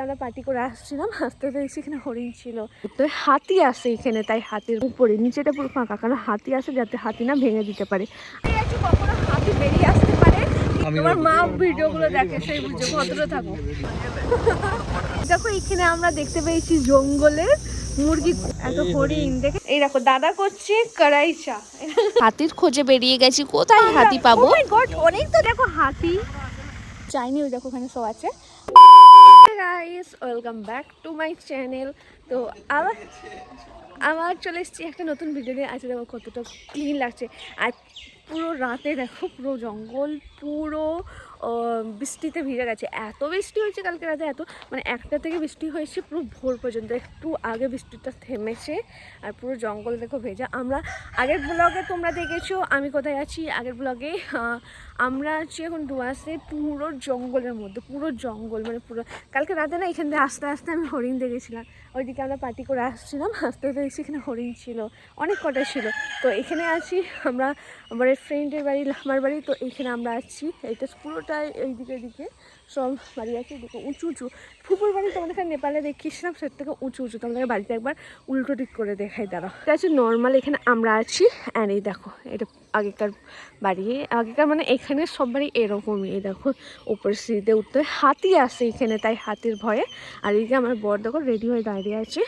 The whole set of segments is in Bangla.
আমরা পার্টি করে আসছিলাম আস্তে দেখছি এখানে হরিণ ছিল। তো হাতি আসে এখানে তাই হাতির উপরে নিচেটা পুরো ফাঁকা কারণ হাতি আসে যাতে হাতি না ভেঙে দিতে পারে। কখনো হাতি বেরিয়ে আসতে পারে? তোমার মা ভিডিওগুলো দেখে সেই বুঝে ভদ্র থাকো। দেখো এখানে আমরা দেখতে পেয়েছি জঙ্গলের মুরগি এত হরিণ দেখে। এই দেখো দাদা করছে কড়াই চা। হাতির খোঁজে বেরিয়ে গেছি কোথায় হাতি পাবো? Oh অনেক তো দেখো হাতি। চাইনি ওই দেখো ওখানে সব আছে। Guys welcome back to my channel তো আবার আবার চলে এসেছি একটা নতুন ভিডিও নিয়ে। আজকে দেখো কতটা ক্লিন লাগছে। আর পুরো রাতে দেখো পুরো জঙ্গল, পুরো বৃষ্টিতে ভিজে গেছে। এত বৃষ্টি হয়েছে কালকে রাতে, এত মানে একটা থেকে বৃষ্টি হয়েছে পুরো ভোর পর্যন্ত। একটু আগে বৃষ্টিটা থেমেছে আর পুরো জঙ্গল দেখো ভেজা। আমরা, আগের ব্লগে তোমরা দেখেছ, আমি কোথায় আছি? আগের ব্লগে আমরা আছি এখন ডুয়াসে পুরো জঙ্গলের মধ্যে, পুরো জঙ্গল মানে পুরো, কালকে রাতে না এখান থেকে আস্তে আস্তে আমি হরিণ দেখেছিলাম। ওইদিকে আমরা পার্টি করে আসছিলাম, আস্তে আস্তে এখানে হরিণ ছিল, অনেক কটা ছিল। তো এখানে আছি, আমরা আমার ফ্রেন্ডের বাড়ি, আমার বাড়ি, তো এইখানে আমরা আছি। এইটা পুরোটাই এইদিকে দিকে সব বাড়ি আছে, এদিকে উঁচু উঁচু। ফুপুর বাড়ি তোমাদের এখানে নেপালে দেখিয়েছিলাম সেটা থেকে উঁচু উঁচু। তোমাদের বাড়িতে একবার উল্টো দিক করে দেখাই দাঁড়া এটা হচ্ছে নর্মাল এখানে আমরা আছি। অ্যান্ড এই দেখো, এটা আগেকার বাড়ি। আগেকার মানে এখানে সব বাড়ি এরকমই দেখো উপর সিঁড়িতে উঠতে। হাতি আসে এখানে, তাই হাতির ভয়ে। আর এইদিকে আমার বর দেখো রেডি হয়ে দাঁড়িয়ে আছে।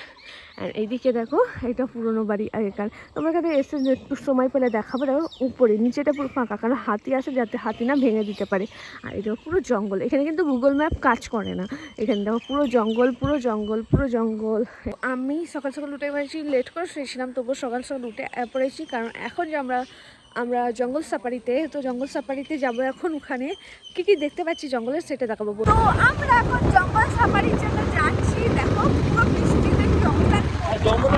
আর এইদিকে দেখো, এটা পুরনো বাড়ি আগেকার। তোমার কাছে এসে একটু সময় পেলে দেখাবো। দেখো, উপরে, নিচেটা পুরো ফাঁকা, কারণ হাতি আসে যাতে হাতি না ভেঙে দিতে পারে। আর এটা পুরো জঙ্গল। এখানে কিন্তু গুগল ম্যাপ কাজ করে না। এখানে দেখো, পুরো জঙ্গল পুরো জঙ্গল পুরো জঙ্গল। আমি সকাল সকাল উঠে পড়েছি লেট করে শুয়েছিলাম, তবুও সকাল সকাল উঠে পড়েছি। কারণ এখন যে আমরা আমরা জঙ্গল সাফারিতে তো জঙ্গল সাফারিতে যাব এখন ওখানে। কি কি দেখতে পাচ্ছি জঙ্গলের সেটা দেখাবো তো আমরা এখন জঙ্গল সাফারির জন্য যাচ্ছি। দেখো পুরো বৃষ্টিতে জঙ্গল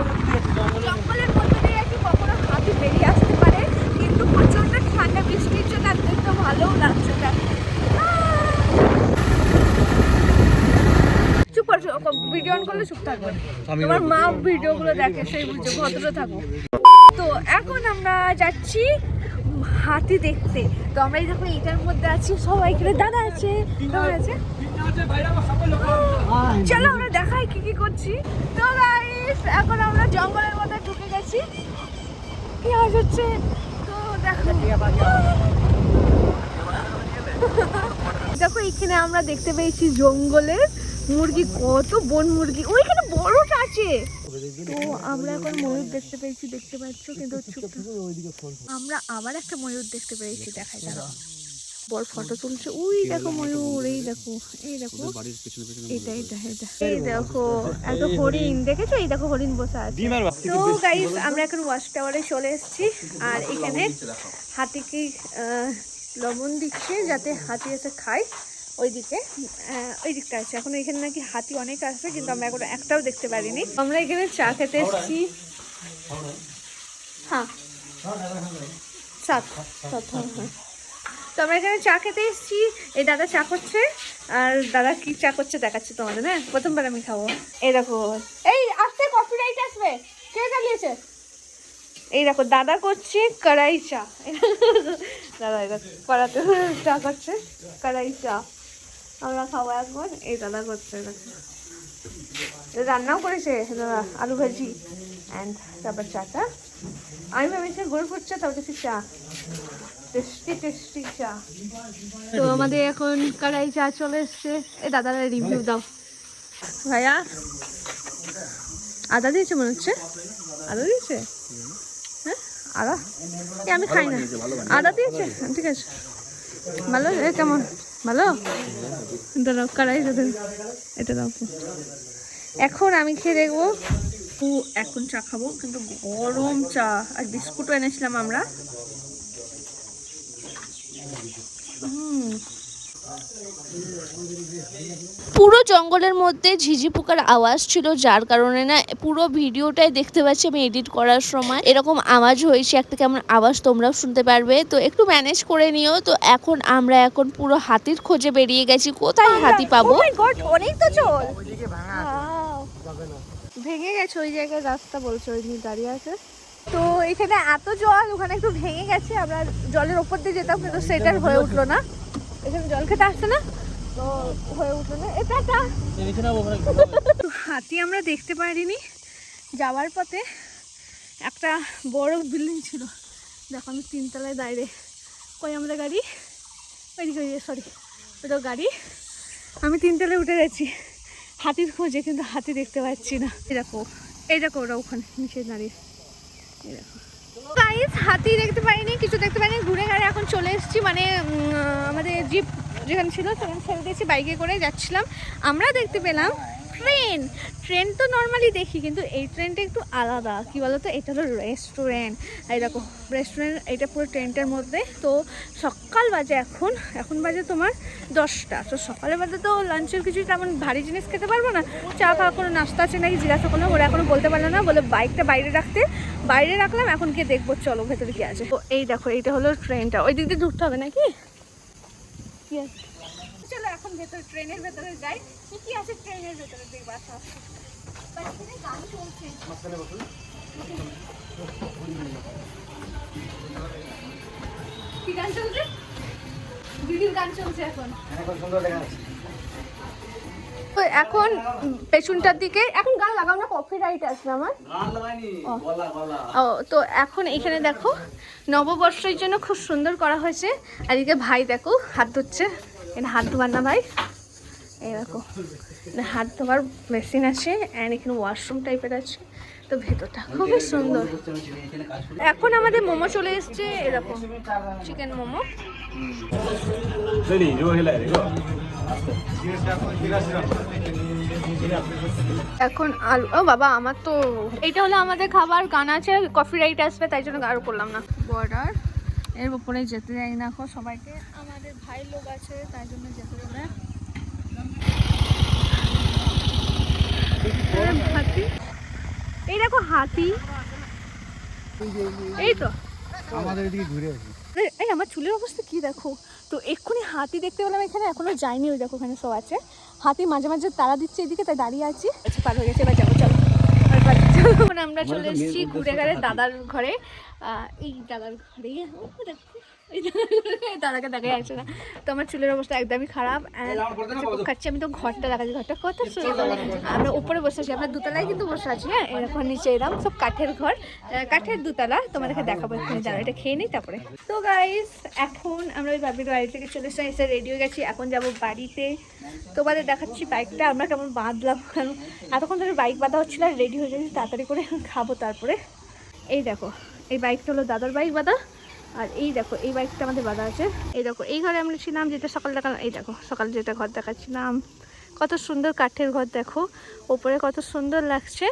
জঙ্গলের মধ্যে দিয়ে কি কখনো হাতি বেরিয়ে আসতে পারে? কিন্তু প্রচণ্ড ঠান্ডা বৃষ্টির জন্য দেখতে ভালোও লাগছে দেখো ভিডিও অন করলে চুপ থাকবে। তোমার মা ভিডিওগুলো দেখে সেই বুঝে ভদ্র থাকো। তো এখন আমরা যাচ্ছি হাতি দেখতে। তো আমরা এই দেখো এটার মধ্যে আছি, সবাই এখানে দাদা আছে। দাদা আছে? চলো আমরা দেখাই কি কি করছি। তো গাইস এখন আমরা জঙ্গলের মধ্যে ঢুকে গেছি। কি হচ্ছে? তো দেখো। দেখো, এখানে আমরা দেখতে পেয়েছি জঙ্গলের মুরগি, কত বন মুরগি। ওইখানে বড়টা আছে। তো আমরা এখন ময়ূর দেখতে পেয়েছি দেখতে পাচ্ছ কিন্তু আমরা আবার একটা ময়ূর দেখতে পেয়েছি দেখাই দাঁড়াও। বড় ফটো তুলছে ওই দেখো ময়ূর এই দেখো এই দেখো। এটা এটা এটা এই দেখো এত হরিণ দেখেছ? এই দেখো হরিণ বসে আছে। তো গাইস আমরা এখন ওয়াচ টাওয়ারে চলে এসেছি। আর এখানে হাতিকে আহ, লবণ দিচ্ছে যাতে হাতি এসে খায়। ওইদিকে ওই দিকটা আছে। এখন এখানে নাকি হাতি অনেক আসবে, কিন্তু আমরা এখন একটাও দেখতে পারিনি। আমরা এখানে চা খেতে এসেছি। হ্যাঁ। সাত সাত হ্যাঁ হ্যাঁ। তো আমরা এখানে চা খেতে এসেছি। এই দাদা চা করছে, আর দাদা কি চা করছে দেখাচ্ছে তোমাদের হ্যাঁ? প্রথমবার আমি খাব। এই দেখো, এই আসতে কপিরাইট আসবে। কে চালিয়েছে? এই দেখো, দাদা করছে কড়াই চা। দাদা দেখো, কড়াতে চা করছে, কড়াই চা। আমরা খাব একবার এই দাদা করছে রান্নাও করেছে দাদা, আলু ভাজি অ্যান্ড তারপর চাটা। আমি ভেবেছি গোলপুর চা তারপর দেখছি চা। টেস্টি টেস্টি চা। তো আমাদের এখন কড়াই চা চলে এসছে। এই দাদারা রিভিউ দাও। ভাইয়া, আদা দিয়েছে মনে হচ্ছে। আদা দিয়েছে? হ্যাঁ? আদা? এ আমি খাই না। আদা দিয়েছে? ঠিক আছে। ভালো এ কেমন? ভালো? দাঁড়াও দাও এটা দাও। এখন আমি খেয়ে দেখব। এখন চা খাব, কিন্তু গরম চা আর বিস্কুটও এনেছিলাম আমরা। হুম। পুরো জঙ্গলের মধ্যে ঝিঝি পোকার আওয়াজ ছিল যার কারণে না পুরো ভিডিওটাই দেখতে পাচ্ছি আমি এডিট করার সময়। এরকম আওয়াজ হয়েছে একটা কেমন আওয়াজ তোমরাও শুনতে পারবে। তো একটু ম্যানেজ করে নিও তো এখন আমরা এখন পুরো হাতির খোঁজে বেরিয়ে গেছি। কোথায় হাতি পাবো? Oh অনেক তো ভেঙে গেছে ওই জায়গায় রাস্তা বলছে ওই নিয়ে দাঁড়িয়ে আছে। তো এখানে এত জল ওখানে একটু ভেঙে গেছে। আমরা জলের ওপর দিয়ে যেতাম কিন্তু সেটার হয়ে উঠল না। এখানে জল খেতে আসছে না? তো হয়ে উঠল হাতি আমরা দেখতে পারিনি। যাওয়ার পথে একটা বড় বিল্ডিং ছিল। দেখো, আমি তিনতলায় দাঁড়িয়ে কই আমরা গাড়ি? ওইদিকে সরি ওটা গাড়ি। আমি তিনতলায় উঠে গেছি। হাতির খোঁজে, কিন্তু হাতি দেখতে পাচ্ছি না। এরকম এই দেখো ওরা ওখানে, নিচে দাঁড়িয়ে। দেখো। গাইস হাতি দেখতে পাইনি, কিছু দেখতে পাইনি, ঘুরে ঘাড়ে এখন চলে এসেছি মানে আমাদের জিপ যেখানে ছিল, সেখানে ছেড়ে দিয়েছি বাইকে করে যাচ্ছিলাম। আমরা দেখতে পেলাম ট্রেন? ট্রেন তো নর্মালি দেখি, কিন্তু এই ট্রেনটা একটু আলাদা। কি বলতো? এটা হলো রেস্টুরেন্ট এই দেখো রেস্টুরেন্ট এটা পুরো ট্রেনটার মধ্যে। তো সকাল বাজে এখন। এখন বাজে তোমার দশটা। তো সকালে বাজে তো লাঞ্চের কিছু তেমন ভারী জিনিস খেতে পারব না। চা খাওয়া কোনো নাস্তা আছে নাকি জিজ্ঞাসা করলাম, ওরা এখনও বলতে পারল না। বলে বাইকটা বাইরে রাখতে। বাইরে রাখলাম, এখন গিয়ে দেখব, চলো ভেতরে কি আছে তো এই দেখো, এইটা হলো ট্রেনটা। ওই দিক দিয়ে ঢুকতে হবে নাকি? কি আছে? এখন ভেতরে ট্রেনের ভেতরে যাই। কি কি আছে ট্রেনের ভেতরে দেখব আস্তে আস্তে বাইরে গান চলছে। কি গান চলছে? দিদির গান চলছে এখন। তো এখন পেছনটার দিকে এখন গান লাগাও না কপি রাইট আসবে আমার ও তো এখন এখানে দেখো নববর্ষের জন্য খুব সুন্দর করা হয়েছে। আর এদিকে ভাই দেখো হাত ধুচ্ছে। এখানে হাত ধোয়ার না ভাই। এই দেখো হাত ধোয়ার মেশিন আছে অ্যান্ড এখানে ওয়াশরুম টাইপের আছে। তো ভেতরটা খুবই সুন্দর। এখন আমাদের মোমো চলে এসছে এরকম চিকেন মোমো। এখন আলু ও বাবা আমার তো এটা হলো আমাদের খাবার গান আছে কফি রাইট আসবে তাই জন্য আরও করলাম না। বর্ডার এর উপরে যেতে যাই না এখন সবাইকে। আমাদের ভাই লোক আছে তাই জন্য যেতে দেবে হাতি? এই দেখো হাতি। এই তো। আমাদের এদিকে ঘুরে আসি। এই- আমার চুলের অবস্থা কি দেখো? তো এক্ষুনি হাতি দেখতে পেলাম এখানে এখনও যাইনি ওই দেখো ওখানে সব আছে। হাতি মাঝে মাঝে তারা দিচ্ছে এদিকে তাই দাঁড়িয়ে আছি। আচ্ছা পার হয়ে গেছে এবার যাব চলো। আমরা চলে এসেছি ঘুরে ঘাড়ে দাদার ঘরে। আহ, এই দাদার ঘরে। দাদাকে দেখা যাচ্ছে না। তো আমার চুলের অবস্থা একদমই খারাপ খাচ্ছি আমি তো ঘরটা দেখাচ্ছি ঘরটা কত সুন্দর। আমরা উপরে বসে আছি আমরা দুতলায় কিন্তু বসে আছি হ্যাঁ? এরকম নিচে এরকম সব কাঠের ঘর কাঠের দুতলা। তোমাদেরকে দেখাবো এখানে যারা এটা খেয়ে নিই তারপরে। তো গাইস এখন আমরা ওই বাবির বাড়ি থেকে চলে এসে এসে রেডি হয়ে গেছি এখন যাব বাড়িতে। তোমাদের দেখাচ্ছি বাইকটা আমরা কেমন বাঁধলাম কারণ এতক্ষণ ধরে বাইক বাঁধা হচ্ছিল আর রেডি হয়ে গেছি তাড়াতাড়ি করে খাব তারপরে। এই দেখো এই বাইকটা হলো দাদার বাইক বাঁধা। আর এই দেখো, এই বাইকটা আমাদের বাঁধা আছে। এই দেখো, এই ঘরে আমরা ছিলাম যেটা সকাল দেখা এই দেখো, সকাল যেটা ঘর দেখাচ্ছিলাম। কত সুন্দর কাঠের ঘর দেখো, ওপরে কত সুন্দর লাগছে।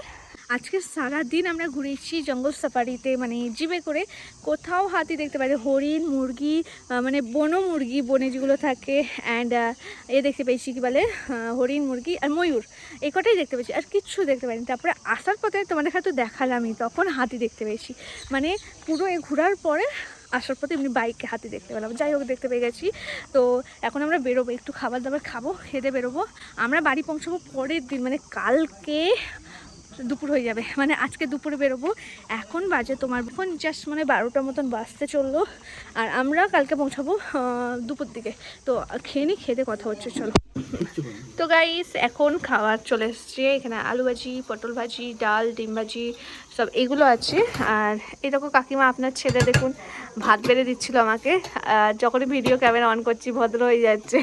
আজকে সারা দিন আমরা ঘুরেছি জঙ্গল সাফারিতে মানে জিপে করে কোথাও হাতি দেখতে পাই হরিণ, মুরগি মানে বনো মুরগি, বনে যেগুলো থাকে অ্যান্ড এ দেখতে পেয়েছি কি বলে হরিণ, মুরগি আর ময়ূর। এই কটাই দেখতে পেয়েছি, আর কিচ্ছু দেখতে পাইনি। তারপরে আসার পথে তোমাদের হয়তো দেখালামই, তখন হাতি দেখতে পেয়েছি। মানে পুরো এ ঘোরার পরে আসার পথে এমনি বাইকে হাতে দেখতে পেলাম। যাই হোক, দেখতে পেয়ে গেছি। তো এখন আমরা বেরোবো, একটু খাবার দাবার খাব, খেতে বেরোবো। আমরা বাড়ি পৌঁছাবো পরের দিন মানে কালকে দুপুর হয়ে যাবে। মানে আজকে দুপুরে বেরোবো। এখন বাজে তোমার এখন জাস্ট মানে বারোটার মতন বাজতে চলল। আর আমরা কালকে পৌঁছাবো দুপুর দিকে। তো খেয়ে নিই খেতে কথা হচ্ছে, চলো। তো গাইস এখন খাবার চলে এসছে। এখানে আলু ভাজি, পটল ভাজি, ডাল, ডিম ভাজি, সব এগুলো আছে। আর দেখো কাকিমা, আপনার ছেলে দেখুন, ভাত বেড়ে দিচ্ছিল আমাকে। আর যখনই ভিডিও ক্যামেরা অন করছি, ভদ্র হয়ে যাচ্ছে।